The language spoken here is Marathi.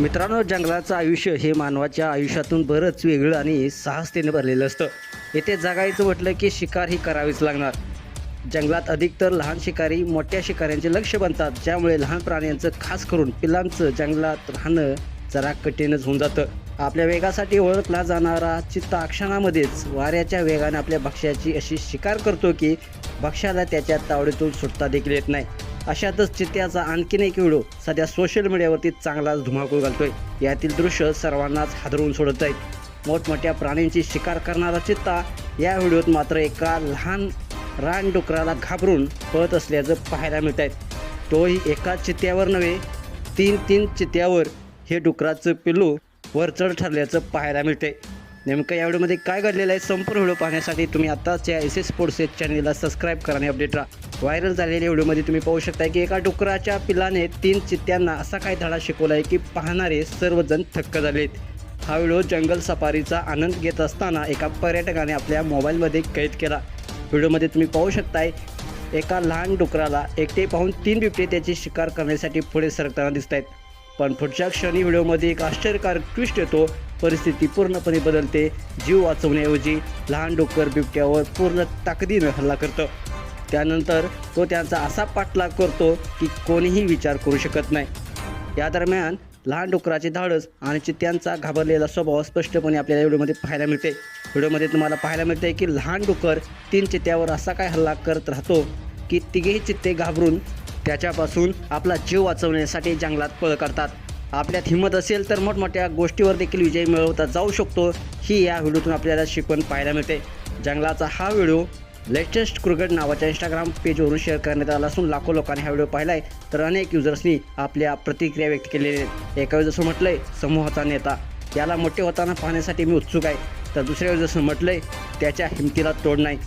मित्रांनो जंगलाचं आयुष्य हे मानवाच्या आयुष्यातून बरंच वेगळं आणि साहसतेने भरलेलं असतं. येथे जगायचं म्हटलं की शिकार ही करावीच लागणार. जंगलात अधिकतर लहान शिकारी मोठ्या शिकाऱ्यांचे लक्ष बनतात ज्यामुळे लहान प्राण्यांचं खास करून पिलांचं जंगलात राहणं जरा कठीणच होऊन जातं. आपल्या वेगासाठी ओळखला जाणारा चित्ता क्षणामध्येच वाऱ्याच्या वेगाने आपल्या भक्ष्याची अशी शिकार करतो की भक्ष्याला त्याच्या तावडीतून सुटता देखील येत नाही. अशातच चित्त्याचा आणखीन एक व्हिडिओ सध्या सोशल मीडियावरती चांगलाच धुमाकूळ घालतोय. यातील दृश्य सर्वांनाच हादरवून सोडत आहेत. मोठमोठ्या प्राण्यांची शिकार करणारा चित्ता या व्हिडिओत मात्र एका लहान रानडुकराला घाबरून पळत असल्याचं पाहायला मिळत आहे तोही एका चित्त्यावर नव्हे तीन तीन चित्त्यावर हे डुकराचं पिल्लू वरचढ ठरल्याचं पाहायला मिळते नेमकं या व्हिडिओमध्ये काय घडलेलं आहे संपूर्ण व्हिडिओ पाहण्यासाठी तुम्ही आत्ताच या एस एस स्पोर्ट्स चॅनेलला सबस्क्राईब करा आणि अपडेट राहा. व्हायरल झालेल्या व्हिडिओमध्ये तुम्ही पाहू शकता की एका डुकराच्या पिल्लाने तीन चित्त्यांना असा काय धडा शिकवला आहे की पाहणारे सर्वजण थक्क झालेत हा व्हिडिओ जंगल सफारीचा आनंद घेत असताना एका पर्यटकाने आपल्या मोबाईलमध्ये कैद केला. व्हिडिओमध्ये तुम्ही पाहू शकताय एका लहान डुकराला एकटे पाहून तीन बिबटे त्याची शिकार करण्यासाठी पुढे सरकताना दिसत आहेत पण पुढच्या क्षणी व्हिडिओमध्ये एक आश्चर्यकारक ट्विस्ट येतो. परिस्थिती पूर्णपणे बदलते. जीव वाचवण्याऐवजी लहान डोकर बिबट्यावर पूर्ण ताकदीनं हल्ला करतं. त्यानंतर तो त्यांचा असा पाठलाग करतो की कोणीही विचार करू शकत नाही. या दरम्यान लहान डुकराचे धाडस आणि चित्त्यांचा घाबरलेला स्वभाव स्पष्टपणे आपल्याला व्हिडिओमध्ये पाहायला मिळते. व्हिडिओमध्ये तुम्हाला पाहायला मिळते की लहान डुकर तीन चित्त्यावर असा काय हल्ला करत राहतो की तिघेही चित्ते घाबरून त्याच्यापासून आपला जीव वाचवण्यासाठी जंगलात पळ करतात आपल्यात हिंमत असेल तर मोठमोठ्या गोष्टीवर देखील विजय मिळवता जाऊ शकतो. ही या व्हिडिओतून आपल्याला शिकवण पाहायला मिळते. जंगलाचा हा व्हिडिओ लेटेस्ट क्रिकेट नावाच्या इंस्टाग्राम पेजवरून शेअर करण्यात आला असून लाखो लोकांनी हा व्हिडिओ पाहिला आहे तर अनेक युजर्सनी आपल्या प्रतिक्रिया व्यक्त केलेल्या आहेत. एका युजर्सनं आहे समूहाचा नेता. याला मोठे होताना पाहण्यासाठी मी उत्सुक आहे. तर दुसऱ्या युजर्सनं आहे त्याच्या हिमतीला तोड नाही.